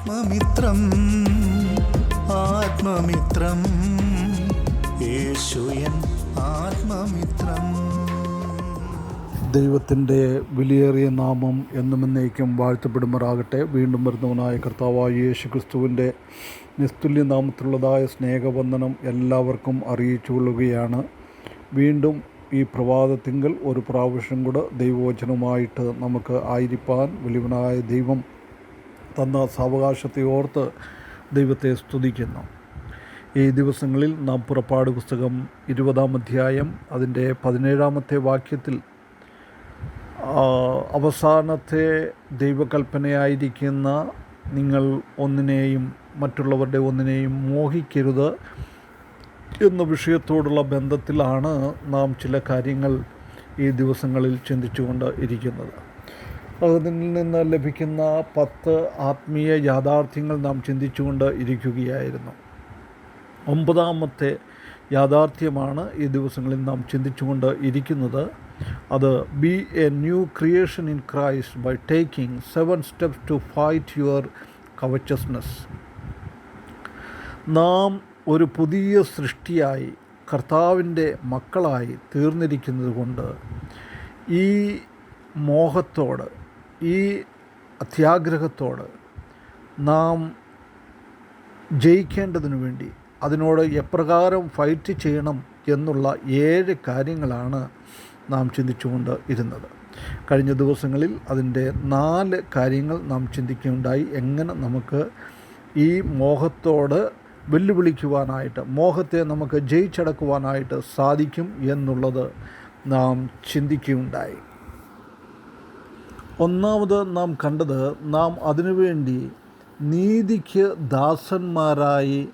ആത്മമിത്രം ആത്മമിത്രം. യേശുയൻ ആത്മമിത്രം. ദൈവത്തിന്റെ വിലയേറിയ നാമം എന്നും എന്നേക്കും വാഴ്ത്തപ്പെടുമാറാകട്ടെ. വീണ്ടും വരുന്നവനായ കർത്താവായ യേശു ക്രിസ്തുവിന്റെ നിസ്തുല്യ നാമത്തിലുള്ളതായ സ്നേഹവന്ദനം എല്ലാവർക്കും അറിയിച്ചു കൊള്ളുകയാണ്. വീണ്ടും ഈ പ്രഭാതത്തിങ്കൽ ഒരു പ്രാവശ്യം കൂടെ ദൈവവചനമായിട്ട് നമുക്ക് ആയിരിക്കാൻ വലിയവനായ ദൈവം തന്ന സാവകാശത്തെ ഓർത്ത് ദൈവത്തെ സ്തുതിക്കുന്നു. ഈ ദിവസങ്ങളിൽ നാം പുറപ്പാട് പുസ്തകം ഇരുപതാം അധ്യായം അതിന്റെ പതിനേഴാമത്തെ വാക്യത്തിൽ അവസാനത്തെ ദൈവകൽപ്പനയായിരിക്കുന്ന നിങ്ങൾ ഒന്നിനെയും മറ്റുള്ളവരുടെ ഒന്നിനെയും മോഹിക്കരുത് എന്ന വിഷയത്തോടുള്ള ബന്ധത്തിലാണ് നാം ചില കാര്യങ്ങൾ ഈ ദിവസങ്ങളിൽ ചിന്തിച്ചുകൊണ്ട് ഇരിക്കുന്നത്. അതിൽ നിന്ന് ലഭിക്കുന്ന പത്ത് ആത്മീയ യാഥാർത്ഥ്യങ്ങൾ നാം ചിന്തിച്ചുകൊണ്ട് ഇരിക്കുകയായിരുന്നു. ഒമ്പതാമത്തെ യാഥാർത്ഥ്യമാണ് ഈ ദിവസങ്ങളിൽ നാം ചിന്തിച്ചുകൊണ്ട് ഇരിക്കുന്നത്. അത് be a new creation in Christ by taking seven steps to fight your covetousness നാം ഒരു പുതിയ സൃഷ്ടിയായി കർത്താവിന്റെ മക്കളായി തീർന്നിരിക്കുന്നത് കൊണ്ട് ഈ മോഹത്തോട് ഈ അത്യാഗ്രഹത്തോട് നാം ജയിക്കേണ്ടതിനു വേണ്ടി അതിനോട് എപ്രകാരം ഫൈറ്റ് ചെയ്യണം എന്നുള്ള ഏഴ് കാര്യങ്ങളാണ് നാം ചിന്തിച്ചുകൊണ്ട് ഇരുന്നത്. കഴിഞ്ഞ ദിവസങ്ങളിൽ അതിന്റെ നാല് കാര്യങ്ങൾ നാം ചിന്തിക്കുകയുണ്ടായി. എങ്ങനെ നമുക്ക് ഈ മോഹത്തോട് വെല്ലുവിളിക്കുവാനായിട്ട് മോഹത്തെ നമുക്ക് ജയിച്ചടക്കുവാനായിട്ട് സാധിക്കും എന്നുള്ളത് നാം ചിന്തിക്കുകയുണ്ടായി. ഒന്നാമത് നാം കണ്ടത് നാം അതിനുവേണ്ടി നീതിക്ക് ദാസന്മാരായി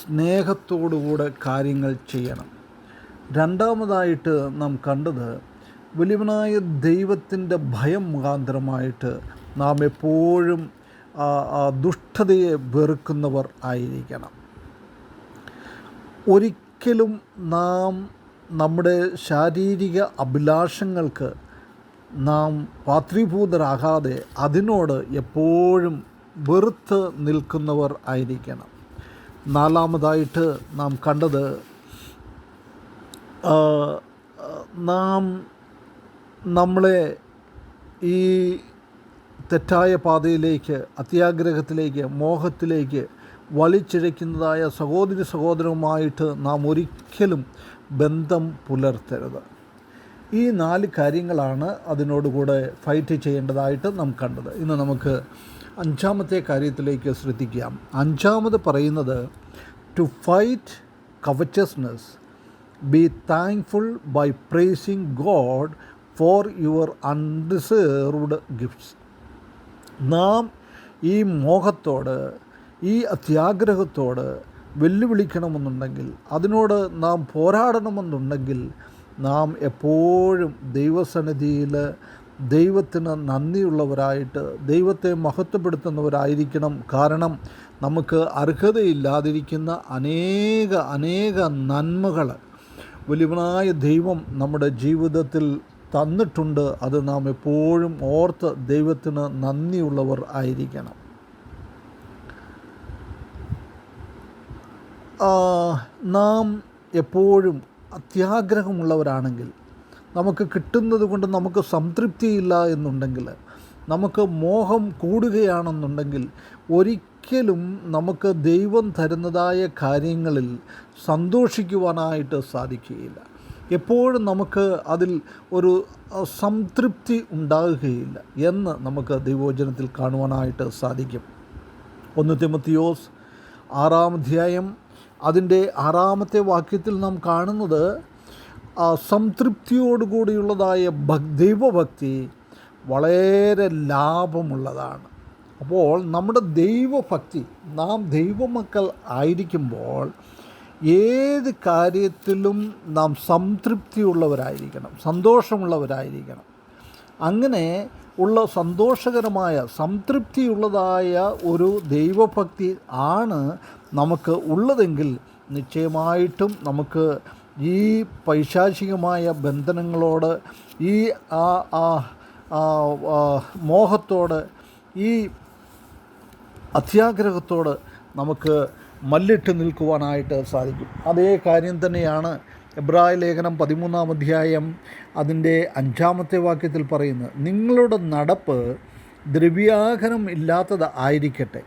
സ്നേഹത്തോടുകൂടെ കാര്യങ്ങൾ ചെയ്യണം. രണ്ടാമതായിട്ട് നാം കണ്ടത് വലിയവനായ ദൈവത്തിന്റെ ഭയം മുഖാന്തരമായിട്ട് നാം എപ്പോഴും ദുഷ്ടതയെ വെറുക്കുന്നവർ ആയിരിക്കണം. ഒരിക്കലും നാം നമ്മുടെ ശാരീരിക അഭിലാഷങ്ങൾക്ക് നാം പാത്രീഭൂതരാകാതെ അതിനോട് എപ്പോഴും വെറുത്ത് നിൽക്കുന്നവർ ആയിരിക്കണം. നാലാമതായിട്ട് നാം കണ്ടത് നാം നമ്മളെ ഈ തെറ്റായ പാതയിലേക്ക് അത്യാഗ്രഹത്തിലേക്ക് മോഹത്തിലേക്ക് വലിച്ചിഴയ്ക്കുന്നതായ സഹോദരി സഹോദരവുമായിട്ട് നാം ഒരിക്കലും ബന്ധം പുലർത്തരുത്. ഈ നാല് കാര്യങ്ങളാണ് അതിനോടുകൂടെ ഫൈറ്റ് ചെയ്യേണ്ടതായിട്ട് നാം കണ്ടത്. ഇന്ന് നമുക്ക് അഞ്ചാമത്തെ കാര്യത്തിലേക്ക് ശ്രദ്ധിക്കാം. അഞ്ചാമത് പറയുന്നത് to fight covetousness be thankful by praising God for your undeserved gifts നാം ഈ മോഹത്തോട് ഈ അത്യാഗ്രഹത്തോട് വെല്ലുവിളിക്കണമെന്നുണ്ടെങ്കിൽ അതിനോട് നാം പോരാടണമെന്നുണ്ടെങ്കിൽ നാം എപ്പോഴും ദൈവസന്നിധിയിൽ ദൈവത്തിന് നന്ദിയുള്ളവരായിട്ട് ദൈവത്തെ മഹത്വപ്പെടുത്തുന്നവരായിരിക്കണം. കാരണം നമുക്ക് അർഹതയില്ലാതിരിക്കുന്ന അനേക അനേക നന്മകൾ വലിയവനായ ദൈവം നമ്മുടെ ജീവിതത്തിൽ തന്നിട്ടുണ്ട്. അത് നാം എപ്പോഴും ഓർത്ത് ദൈവത്തിന് നന്ദിയുള്ളവർ ആയിരിക്കണം. നാം എപ്പോഴും അത്യാഗ്രഹമുള്ളവരാണെങ്കിൽ നമുക്ക് കിട്ടുന്നത് കൊണ്ട് നമുക്ക് സംതൃപ്തിയില്ല എന്നുണ്ടെങ്കിൽ നമുക്ക് മോഹം കൂടുകയാണെന്നുണ്ടെങ്കിൽ ഒരിക്കലും നമുക്ക് ദൈവം തരുന്നതായ കാര്യങ്ങളിൽ സന്തോഷിക്കുവാനായിട്ട് സാധിക്കുകയില്ല. എപ്പോഴും നമുക്ക് അതിൽ ഒരു സംതൃപ്തി ഉണ്ടാകുകയില്ല എന്ന് നമുക്ക് ദൈവോചനത്തിൽ കാണുവാനായിട്ട് സാധിക്കും. ഒന്ന് തിമത്തിയോസ് ആറാം അധ്യായം അതിന്റെ ആറാമത്തെ വാക്യത്തിൽ നാം കാണുന്നത് സംതൃപ്തിയോടുകൂടിയുള്ളതായ ഭക് ദൈവഭക്തി വളരെ ലാഭമുള്ളതാണ്. അപ്പോൾ നമ്മുടെ ദൈവഭക്തി നാം ദൈവമക്കൾ ആയിരിക്കുമ്പോൾ ഏത് കാര്യത്തിലും നാം സംതൃപ്തിയുള്ളവരായിരിക്കണം സന്തോഷമുള്ളവരായിരിക്കണം. അങ്ങനെ ഉള്ള സന്തോഷകരമായ സംതൃപ്തിയുള്ളതായ ഒരു ദൈവഭക്തി ആണ് നമുക്ക് ഉള്ളതെങ്കിൽ നിശ്ചയമായിട്ടും നമുക്ക് ഈ പൈശാചികമായ ബന്ധനങ്ങളോട് ഈ ആ മോഹത്തോട് ഈ അത്യാഗ്രഹത്തോട് നമുക്ക് മല്ലിട്ട് നിൽക്കുവാനായിട്ട് സാധിക്കും. അതേ കാര്യം തന്നെയാണ് എബ്രായ ലേഖനം പതിമൂന്നാം അധ്യായം അതിന്റെ അഞ്ചാമത്തെ വാക്യത്തിൽ പറയുന്നത്. നിങ്ങളുടെ നടപ്പ് ദ്രവ്യാഹനം ഇല്ലാത്തത് ആയിരിക്കട്ടെ.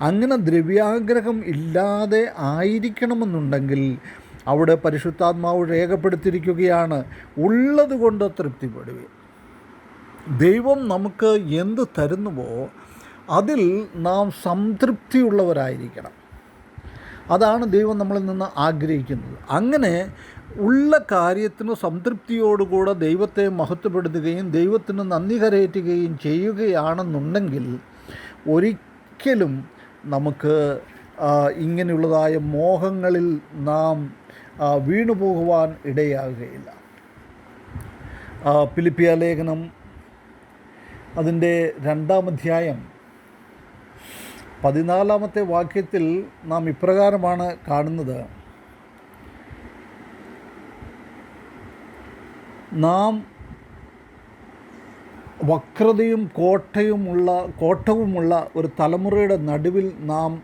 അങ്ങനെ ദ്രവ്യാഗ്രഹം ഇല്ലാതെ ആയിരിക്കണമെന്നുണ്ടെങ്കിൽ അവിടെ പരിശുദ്ധാത്മാവ് രേഖപ്പെടുത്തിയിരിക്കുകയാണ് ഉള്ളത് കൊണ്ട് തൃപ്തിപ്പെടുകയും ദൈവം നമുക്ക് എന്ത് തരുന്നുവോ അതിൽ നാം സംതൃപ്തിയുള്ളവരായിരിക്കണം. അതാണ് ദൈവം നമ്മളിൽ നിന്ന് ആഗ്രഹിക്കുന്നത്. അങ്ങനെ ഉള്ള കാര്യത്തിന് സംതൃപ്തിയോടുകൂടെ ദൈവത്തെ മഹത്വപ്പെടുത്തുകയും ദൈവത്തിന് നന്ദി കരയറ്റുകയും ചെയ്യുകയാണെന്നുണ്ടെങ്കിൽ ഒരിക്കലും നമുക്ക് ഇങ്ങനെയുള്ളതായ മോഹങ്ങളിൽ നാം വീണു പോകുവാൻ ഇടയാകുകയില്ല. പിലിപ്പിയ ലേഖനം അതിന്റെ രണ്ടാം അധ്യായം പതിനാലാമത്തെ വാക്യത്തിൽ നാം ഇപ്രകാരമാണ് കാണുന്നത്. നാം വക്രതയും കോട്ടയുമുള്ള കോട്ടവുമുള്ള ഒരു തലമുറയുടെ നടുവിൽ നാം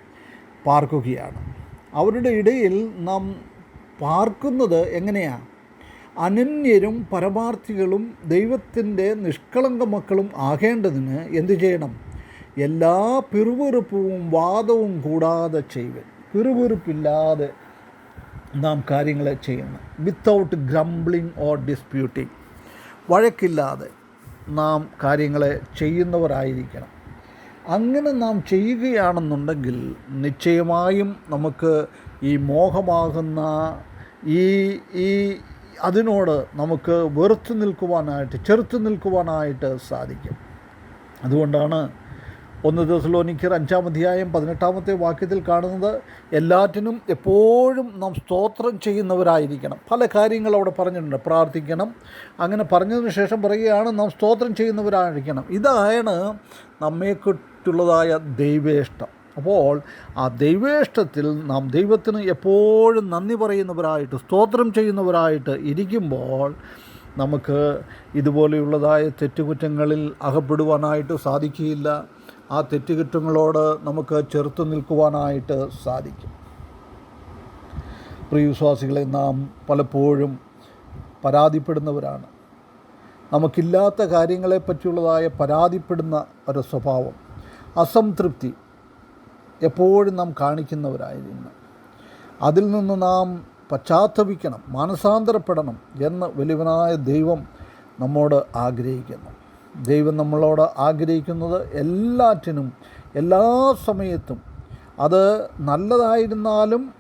പാർക്കുകയാണ്. അവരുടെ ഇടയിൽ നാം പാർക്കുന്നത് എങ്ങനെയാണ് അനന്യരും പരമാർത്ഥികളും ദൈവത്തിന്റെ നിഷ്കളങ്ക മക്കളും ആകേണ്ടതിന് എന്തു ചെയ്യണം? എല്ലാ പിറുപിറുപ്പും വാദവും കൂടാതെ ചെയ്യുവൻ. പിറുപിറുപ്പില്ലാതെ നാം കാര്യങ്ങളെ ചെയ്യണം വിത്തൗട്ട് ഗ്രംബ്ലിംഗ് ഓർ ഡിസ്പ്യൂട്ടിങ് വഴക്കില്ലാതെ. നാം കാര്യങ്ങളെ ചെയ്യുന്നവരായിരിക്കണം. അങ്ങനെ നാം ചെയ്യുകയാണെന്നുണ്ടെങ്കിൽ നിശ്ചയമായും നമുക്ക് ഈ മോഹമാകുന്ന ഈ ഈ അതിനോട് നമുക്ക് വെറുത്തു നിൽക്കുവാനായിട്ട് ചെറുത്ത് നിൽക്കുവാനായിട്ട് സാധിക്കും. അതുകൊണ്ടാണ് ഒന്ന് ദിവസലോനിക്കർ അഞ്ചാം അധ്യായം പതിനെട്ടാമത്തെ വാക്യത്തിൽ കാണുന്നത് എല്ലാറ്റിനും എപ്പോഴും നാം സ്തോത്രം ചെയ്യുന്നവരായിരിക്കണം. പല കാര്യങ്ങൾ അവിടെ പറഞ്ഞിട്ടുണ്ട്. പ്രാർത്ഥിക്കണം. അങ്ങനെ പറഞ്ഞതിന് ശേഷം പറയുകയാണ് നാം സ്തോത്രം ചെയ്യുന്നവരായിരിക്കണം. ഇതാണ് നമ്മെക്കുറ്റുള്ളതായ ദൈവേഷ്ടം. അപ്പോൾ ആ ദൈവേഷ്ടത്തിൽ നാം ദൈവത്തിന് എപ്പോഴും നന്ദി പറയുന്നവരായിട്ട് സ്തോത്രം ചെയ്യുന്നവരായിട്ട് ഇരിക്കുമ്പോൾ നമുക്ക് ഇതുപോലെയുള്ളതായ തെറ്റുകുറ്റങ്ങളിൽ അകപ്പെടുവാനായിട്ട് സാധിക്കുകയില്ല. ആ തെറ്റുകുറ്റങ്ങളോട് നമുക്ക് ചെറുത്തു നിൽക്കുവാനായിട്ട് സാധിക്കും. പ്രിയവിശ്വാസികളെ നാം പലപ്പോഴും പരാതിപ്പെടുന്നവരാണ്. നമുക്കില്ലാത്ത കാര്യങ്ങളെ പറ്റിയുള്ളതായ പരാതിപ്പെടുന്ന ഒരു സ്വഭാവം അസംതൃപ്തി എപ്പോഴും നാം കാണിക്കുന്നവരായിരുന്നു. അതിൽ നിന്ന് നാം പശ്ചാത്തപിക്കണം മാനസാന്തരപ്പെടണം എന്ന് വലിയവനായ ദൈവം നമ്മോട് ആഗ്രഹിക്കുന്നു. ദൈവം നമ്മളോട് ആഗ്രഹിക്കുന്നത് എല്ലാറ്റിനും എല്ലാ സമയത്തും. അത് നല്ലതായിരുന്നാലും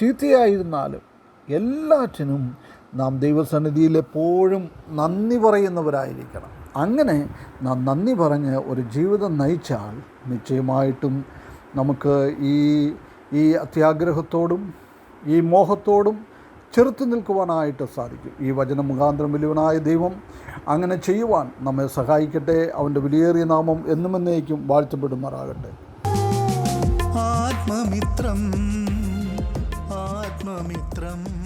ചീത്തയായിരുന്നാലും എല്ലാറ്റിനും നാം ദൈവസന്നിധിയിൽ എപ്പോഴും നന്ദി പറയുന്നവരായിരിക്കണം. അങ്ങനെ നാം നന്ദി പറഞ്ഞ് ഒരു ജീവിതം നയിച്ചാൽ നിശ്ചയമായിട്ടും നമുക്ക് ഈ ഈ അത്യാഗ്രഹത്തോടും ഈ മോഹത്തോടും ചെറുത്തു നിൽക്കുവാനായിട്ട് സാധിക്കും. ഈ വചന മുഖാന്തരം വലിയവനായ ദൈവം അങ്ങനെ ചെയ്യുവാൻ നമ്മെ സഹായിക്കട്ടെ. അവന്റെ വിലയേറിയ നാമം എന്നും എന്നേക്കും വാഴ്ത്തപ്പെടുമാറാകട്ടെ. ആത്മമിത്രം ആത്മമിത്രം.